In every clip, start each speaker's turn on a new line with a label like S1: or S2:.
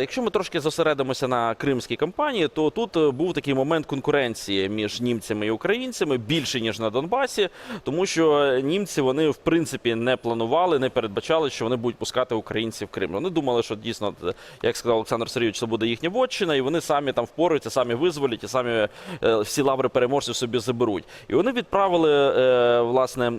S1: Якщо ми трошки зосередимося на кримській кампанії, то тут е, був такий момент конкуренції між німцями і українцями більше ніж на Донбасі, тому що німці вони в принципі не планували, не передбачали, що вони будуть пускати українців в Крим. Вони думали, що дійсно, е, як сказав Олександр Сергійович, це буде їхня вотчина, і вони самі там впораються, самі визволять і самі е, всі лаври переможців собі заберуть. І вони відправили власне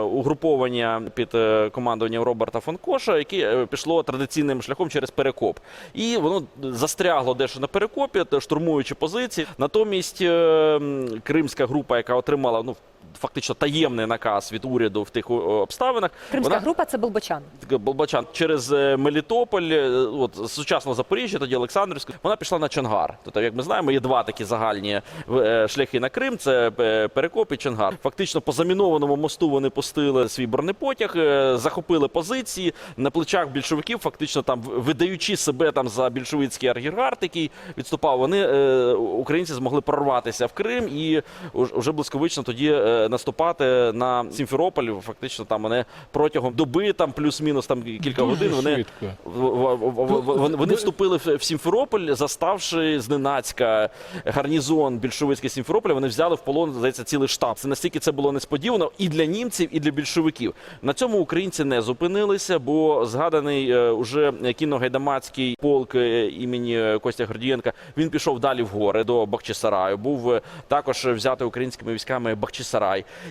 S1: угруповання під командуванням Роберта фон Коша, яке пішло традиційним шляхом через перекоп. І воно застрягло дещо на перекопі, штурмуючи позиції. Натомість е, кримська група, яка отримала ну фактично таємний наказ від уряду в тих обставинах,
S2: Кримська
S1: вона
S2: група це Болбочан.
S1: Таке Болбачан через е, Мелітополь, е, от сучасного Запоріжжя, тоді Олександрівську, вона пішла на Чонгар. Тобто, як ми знаємо, є два такі загальні е, шляхи на Крим: це Перекоп і Чонгар. Фактично по замінованому мосту вони пустили свій бронепотяг, захопили позиції на плечах більшовиків, фактично там видаючи себе там за більшовицький аргігард, який відступав. Вони українці змогли прорватися в Крим і уже блискавично тоді наступати на Сімферополь. Фактично там вони протягом доби, там плюс-мінус там кілька
S3: Дуже
S1: годин. Вони в- вони, вони вступили в Сімферополь, заставши зненацька гарнізон більшовицький Сімферополя. Вони взяли в полон здається цілий штаб. Це настільки це було несподівано і для німців, і для більшовиків. На цьому українці не зупинилися, бо згаданий е, уже кінно-гайдамацький полк е, імені Костя Гордієнка. Він пішов далі в гори до Бахчисараю. Був е, також взятий українськими військами Бахчисарай.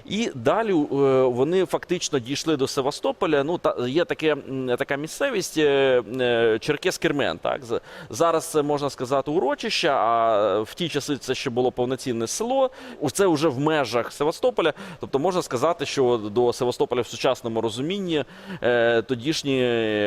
S1: І далі е, вони фактично дійшли до Севастополя. Ну та є таке така місцевість е, е, Черкес-Кермен. Так З- зараз це можна сказати урочище. А в ті часи це ще було повноцінне село. Це вже в межах Севастополя. Тобто можна сказати, що до Севастополя в сучасному розумінні тодішні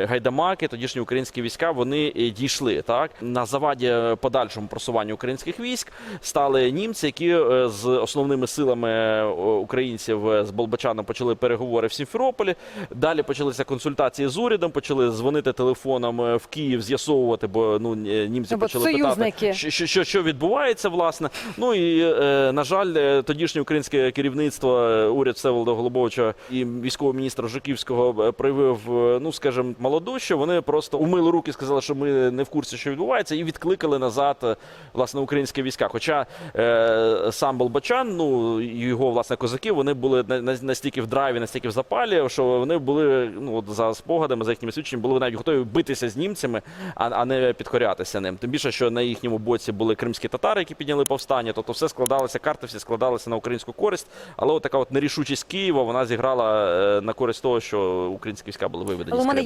S1: гайдамаки, тодішні українські війська вони дійшли. Так на заваді подальшому просуванню українських військ стали німці, які з основними силами українців з Болбачаном почали переговори в Сімферополі. Далі почалися консультації з урядом, почали дзвонити телефоном е, в Київ, з'ясовувати, бо ну німці
S2: бо
S1: почали
S2: союзники.
S1: питати, що, що, що, відбувається, власне. Ну і е, на жаль, е, тодішнє українське керівництво, уряд Всеволода Голубовича і військового міністра Жуківського проявив, ну скажімо, молодуще. Вони просто умили руки, сказали, що ми не в курсі, що відбувається, і відкликали назад власне українські війська. Хоча е, сам Болбачан, ну його власне козаки, вони були на- на- настільки в драйві, настільки в запалі, що вони були ну от за спогадами, за їхніми свідченнями, були навіть готові битися з німцями, а, а не підкорятися ним. Тим більше, що на їхньому боці були кримські татари, які підняли повстання. Тобто все складалося, карти всі складалися на українську користь. Але от така от нерішучість Києва вона зіграла е, на користь того, що українські війська були виведені. З Криму.
S2: є